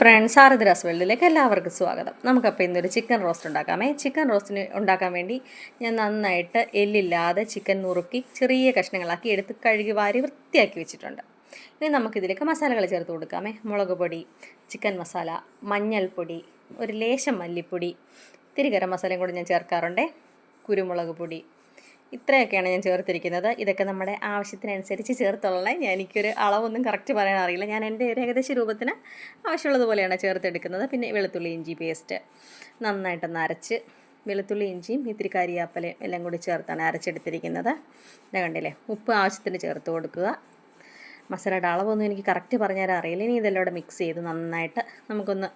Friends ആർദ്രാസ് വേൾഡിലേക്ക് എല്ലാവർക്കും സ്വാഗതം. നമുക്കപ്പോൾ ഇന്നൊരു ചിക്കൻ റോസ്റ്റ് ഉണ്ടാക്കാമേ. ചിക്കൻ റോസ്റ്റിന് ഉണ്ടാക്കാൻ വേണ്ടി ഞാൻ നന്നായിട്ട് എല്ലില്ലാതെ ചിക്കൻ നുറുക്കി ചെറിയ കഷ്ണങ്ങളാക്കി എടുത്ത് കഴുകി വാരി വൃത്തിയാക്കി വെച്ചിട്ടുണ്ട്. ഇനി നമുക്കിതിലേക്ക് മസാലകൾ ചേർത്ത് കൊടുക്കാമേ. മുളക് പൊടി ചിക്കൻ മസാല മഞ്ഞൾപ്പൊടി ഒരു ലേശം മല്ലിപ്പൊടി ഇത്തിരി ഗരം മസാലയും കൂടെ ഞാൻ ചേർക്കാറുണ്ട്. കുരുമുളക് പൊടി ഇത്രയൊക്കെയാണ് ഞാൻ ചേർത്തിരിക്കുന്നത്. ഇതൊക്കെ നമ്മുടെ ആവശ്യത്തിനനുസരിച്ച് ചേർത്തുള്ള ഞാൻ എനിക്കൊരു അളവൊന്നും കറക്റ്റ് പറയാൻ അറിയില്ല. ഞാൻ എന്റെ ഒരു ഏകദേശ രൂപത്തിന് ആവശ്യമുള്ളതുപോലെയാണ് ചേർത്തെടുക്കുന്നത്. പിന്നെ വെളുത്തുള്ളി ഇഞ്ചി പേസ്റ്റ് നന്നായിട്ടൊന്ന് അരച്ച് വെളുത്തുള്ളി ഇഞ്ചിയും ഇത്തിരി കരിയാപ്പലയും എല്ലാം കൂടി ചേർത്താണ് അരച്ചെടുത്തിരിക്കുന്നത്. ഇതാ കണ്ടില്ലേ? ഉപ്പ് ആവശ്യത്തിന് ചേർത്ത് കൊടുക്കുക. മസാലയുടെ അളവൊന്നും എനിക്ക് കറക്റ്റ് പറഞ്ഞുതരാൻ അറിയില്ല. ഇനി ഇതെല്ലാം മിക്സ് ചെയ്ത് നന്നായിട്ട് നമുക്കൊന്ന്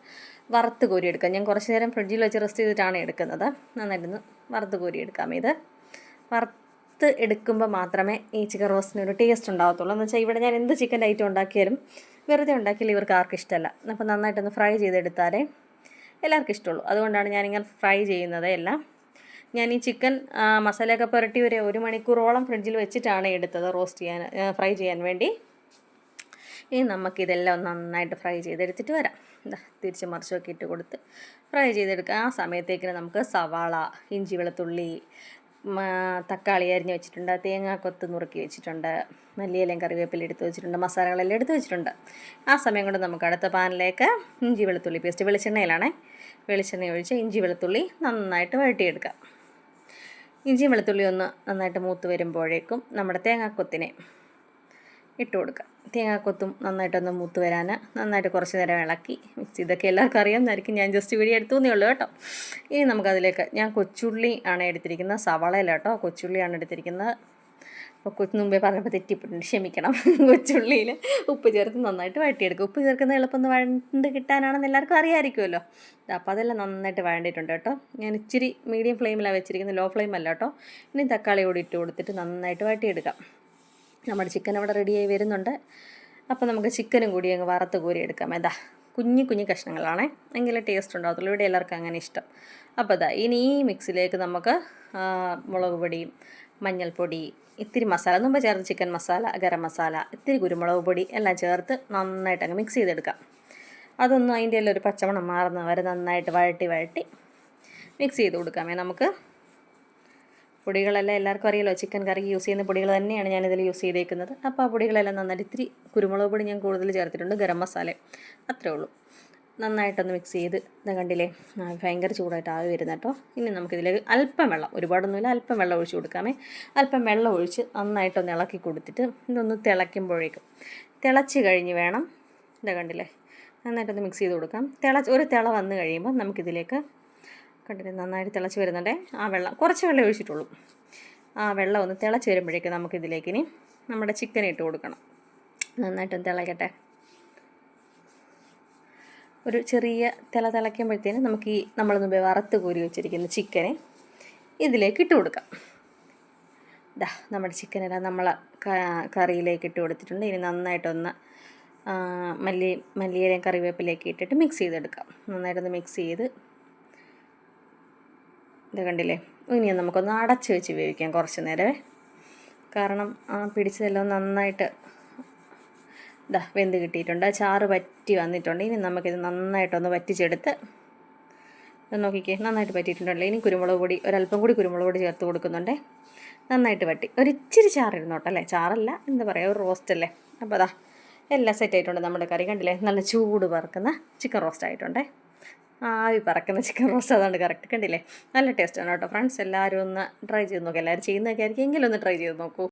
വറുത്ത് കോരിയെടുക്കാം. ഞാൻ കുറച്ച് നേരം ഫ്രിഡ്ജിൽ വെച്ച് റെസ്റ്റ് ചെയ്തിട്ടാണ് എടുക്കുന്നത്. നന്നായിട്ടൊന്ന് വറുത്ത് കോരിയെടുക്കാം ഇത്. വറുത്ത് എടുക്കുമ്പോൾ മാത്രമേ ഈ ചിക്കൻ റോസ്റ്റിന് ഒരു ടേസ്റ്റ് ഉണ്ടാകത്തുള്ളൂ എന്ന് വെച്ചാൽ ഇവിടെ ഞാൻ എന്ത് ചിക്കൻ ഐറ്റം ഉണ്ടാക്കിയാലും വെറുതെ ഉണ്ടാക്കിയാലും ഇവർക്ക് ആർക്കും ഇഷ്ടമല്ല അപ്പോൾ നന്നായിട്ടൊന്ന് ഫ്രൈ ചെയ്തെടുത്താലേ എല്ലാവർക്കും ഇഷ്ടമുള്ളൂ. അതുകൊണ്ടാണ് ഞാനിങ്ങനെ ഫ്രൈ ചെയ്യുന്നത് എല്ലാം ഞാൻ ഈ ചിക്കൻ മസാലയൊക്കെ പുരട്ടി ഒരു ഒരു മണിക്കൂറോളം ഫ്രിഡ്ജിൽ വെച്ചിട്ടാണ് എടുത്തത് റോസ്റ്റ് ചെയ്യാൻ ഫ്രൈ ചെയ്യാൻ വേണ്ടി. ഇനി നമുക്കിതെല്ലാം നന്നായിട്ട് ഫ്രൈ ചെയ്തെടുത്തിട്ട് വരാം. എന്താ തിരിച്ച് മറിച്ചൊക്കെ ഇട്ട് കൊടുത്ത് ഫ്രൈ ചെയ്തെടുക്കാം. ആ സമയത്തേക്കിന് നമുക്ക് സവാള ഇഞ്ചി വെളുത്തുള്ളി തക്കാളി അരിഞ്ഞ് വെച്ചിട്ടുണ്ട് തേങ്ങാക്കൊത്ത് നുറുക്കി വെച്ചിട്ടുണ്ട് മല്ലിയിലയും കറിവേപ്പില എടുത്ത് വെച്ചിട്ടുണ്ട് മസാലകളെല്ലാം എടുത്ത് വെച്ചിട്ടുണ്ട്. ആ സമയം കൊണ്ട് നമുക്ക് അടുത്ത പാനിലേക്ക് ഇഞ്ചി വെളുത്തുള്ളി പേസ്റ്റ് വെളിച്ചെണ്ണയിലാണേ. വെളിച്ചെണ്ണ ഒഴിച്ച് ഇഞ്ചി വെളുത്തുള്ളി നന്നായിട്ട് വഴട്ടിയെടുക്കാം ഇഞ്ചി വെളുത്തുള്ളി ഒന്ന് നന്നായിട്ട് മൂത്ത് വരുമ്പോഴേക്കും നമ്മുടെ തേങ്ങാക്കൊത്തിനെ ഇട്ട് കൊടുക്കുക. തേങ്ങാക്കൊത്തും നന്നായിട്ടൊന്ന് മൂത്ത് വരാൻ നന്നായിട്ട് കുറച്ച് നേരം ഇളക്കി മിക്സ് ഇതൊക്കെ എല്ലാവർക്കും അറിയാമെന്നായിരിക്കും ഞാൻ ജസ്റ്റ് വീഡിയോ എടുത്തു എന്നേ ഉള്ളൂ കേട്ടോ. ഇനി നമുക്കതിലേക്ക് ഞാൻ കൊച്ചുള്ളി ആണ് എടുത്തിരിക്കുന്നത്. സവാളയല്ല കേട്ടോ. കൊച്ചുള്ളിയാണ് എടുത്തിരിക്കുന്നത്. അപ്പോൾ കൊച്ചു മുമ്പേ പറഞ്ഞപ്പോൾ തെറ്റിപ്പോയിട്ടുണ്ട്. ക്ഷമിക്കണം. കൊച്ചുള്ളിയിൽ ഉപ്പ് ചേർത്ത് നന്നായിട്ട് വഴട്ടിയെടുക്കും ഉപ്പ് ചേർക്കുന്ന എളുപ്പം വഴണ്ട് കിട്ടാനാണെന്ന് എല്ലാവർക്കും അറിയാമായിരിക്കുമല്ലോ. അപ്പോൾ അതെല്ലാം നന്നായിട്ട് വഴണ്ടിയിട്ടുണ്ട് കേട്ടോ. ഞാൻ ഇച്ചിരി മീഡിയം ഫ്ലെയിമിലാണ് വെച്ചിരിക്കുന്നത്. ലോ ഫ്ലെയിം അല്ല കേട്ടോ. ഇനി തക്കാളി കൂടി ഇട്ട് കൊടുത്തിട്ട് നന്നായിട്ട് വഴട്ടിയെടുക്കാം നമ്മുടെ ചിക്കൻ അവിടെ റെഡിയായി വരുന്നുണ്ട്. അപ്പോൾ നമുക്ക് ചിക്കനും കൂടി അങ്ങ് വറുത്ത് കോരി എടുക്കാം. എന്താ കുഞ്ഞു കുഞ്ഞു കഷ്ണങ്ങളാണേ. എങ്കിലേ ടേസ്റ്റ് ഉണ്ടാകത്തുള്ളൂ. ഇവിടെ എല്ലാവർക്കും അങ്ങനെ ഇഷ്ടം. അപ്പോൾ അതാ ഇനി ഈ മിക്സിലേക്ക് നമുക്ക് മുളക് പൊടിയും മഞ്ഞൾപ്പൊടി ഇത്തിരി മസാല മുമ്പ് ചേർത്ത് ചിക്കൻ മസാല ഗരം മസാല ഇത്തിരി കുരുമുളക് പൊടി എല്ലാം ചേർത്ത് നന്നായിട്ട് അങ്ങ് മിക്സ് ചെയ്തെടുക്കാം. അതൊന്നും അതിന്റെ എല്ലാം ഒരു പച്ചമണം മാറുന്ന വരെ നന്നായിട്ട് വഴട്ടി വഴട്ടി മിക്സ് ചെയ്ത് കൊടുക്കാമേ നമുക്ക്. പൊടികളെല്ലാം എല്ലാവർക്കും അറിയാലോ. ചിക്കൻ കറിക്ക് യൂസ് ചെയ്യുന്ന പൊടികൾ തന്നെയാണ് ഞാനിതിൽ യൂസ് ചെയ്തേക്കുന്നത്. അപ്പോൾ ആ പൊടികളെല്ലാം നന്നായിട്ട് ഇത്തിരി കുരുമുളക് പൊടി ഞാൻ കൂടുതൽ ചേർത്തിട്ടുണ്ട് ഗരം മസാല. അത്രേ ഉള്ളൂ. നന്നായിട്ടൊന്ന് മിക്സ് ചെയ്ത് ഇതാ കണ്ടില്ലേ? ഭയങ്കര ചൂടായിട്ട് ആവി വരുന്ന കേട്ടോ. ഇനി നമുക്കിതിലേക്ക് അല്പം വെള്ളം ഒരുപാടൊന്നുമില്ല അല്പം വെള്ളം ഒഴിച്ച് കൊടുക്കാമേ. അല്പം വെള്ളം ഒഴിച്ച് നന്നായിട്ടൊന്ന് ഇളക്കി കൊടുത്തിട്ട് ഇതൊന്ന് തിളയ്ക്കുമ്പോഴേക്കും. തിളച്ച് കഴിഞ്ഞ് വേണം ഇതാ കണ്ടില്ലേ? നന്നായിട്ടൊന്ന് മിക്സ് ചെയ്ത് കൊടുക്കാം. തിള ഒരു തിള വന്ന് കഴിയുമ്പോൾ നമുക്കിതിലേക്ക് കണ്ടിട്ട് നന്നായിട്ട് തിളച്ച് വരുന്നുണ്ടേ? ആ വെള്ളം കുറച്ച് വെള്ളം ഒഴിച്ചിട്ടുള്ളൂ. ആ വെള്ളം ഒന്ന് തിളച്ച് വരുമ്പോഴേക്കും നമുക്കിതിലേക്ക് ഇനി നമ്മുടെ ചിക്കൻ ഇട്ട് കൊടുക്കണം. നന്നായിട്ടൊന്ന് തിളയ്ക്കട്ടെ ഒരു ചെറിയ തിള തിളയ്ക്കുമ്പോഴത്തേന് നമുക്ക് ഈ നമ്മൾ മുമ്പേ വറുത്ത് കോരി വെച്ചിരിക്കുന്ന ചിക്കനെ ഇതിലേക്ക് ഇട്ട് കൊടുക്കാം. ദാ നമ്മുടെ ചിക്കനെല്ലാം നമ്മൾ കറിയിലേക്ക് ഇട്ട് കൊടുത്തിട്ടുണ്ട്. ഇനി നന്നായിട്ടൊന്ന് മല്ലി മല്ലിയിലയും കറിവേപ്പിലേക്ക് ഇട്ടിട്ട് മിക്സ് ചെയ്തെടുക്കാം. നന്നായിട്ടൊന്ന് മിക്സ് ചെയ്ത് ഇത് കണ്ടില്ലേ? ഇനി നമുക്കൊന്ന് അടച്ച് വെച്ച് വേവിക്കാം കുറച്ച് നേരമേ. കാരണം ആ പിടിച്ചതെല്ലാം നന്നായിട്ട് ഇതാ വെന്ത് കിട്ടിയിട്ടുണ്ട്. ചാറ് വറ്റി വന്നിട്ടുണ്ട്. ഇനി നമുക്കിത് നന്നായിട്ടൊന്ന് വറ്റിച്ചെടുത്ത് നോക്കിക്കേ നന്നായിട്ട് പറ്റിയിട്ടുണ്ടല്ലോ. ഇനി കുരുമുളക് പൊടി ഒരല്പം കൂടി കുരുമുളക് പൊടി ചേർത്ത് കൊടുക്കുന്നുണ്ടേ. നന്നായിട്ട് വറ്റി. ഒരിച്ചിരി ചാറിരുന്നോട്ടെ അല്ലേ? ചാറല്ല എന്താ പറയുക ഒരു റോസ്റ്റ് അല്ലേ? അപ്പോൾ അതാ എല്ലാം സെറ്റ് ആയിട്ടുണ്ട് നമ്മുടെ കറി. കണ്ടില്ലേ? നല്ല ചൂട് പറക്കുന്ന ചിക്കൻ റോസ്റ്റ് ആയിട്ടുണ്ടേ. ആവി പറക്കുന്ന ചിക്കൻ റോസ്റ്റ് അതുകൊണ്ട് കറക്റ്റ് കണ്ടില്ലേ? നല്ല ടേസ്റ്റാണ് കേട്ടോ. ഫ്രണ്ട്സ് എല്ലാവരും ഒന്ന് ട്രൈ ചെയ്ത് നോക്കുക എല്ലാവരും ചെയ്യുന്നതൊക്കെ ആയിരിക്കും. എങ്കിലും ഒന്ന് ട്രൈ ചെയ്ത് നോക്കൂ.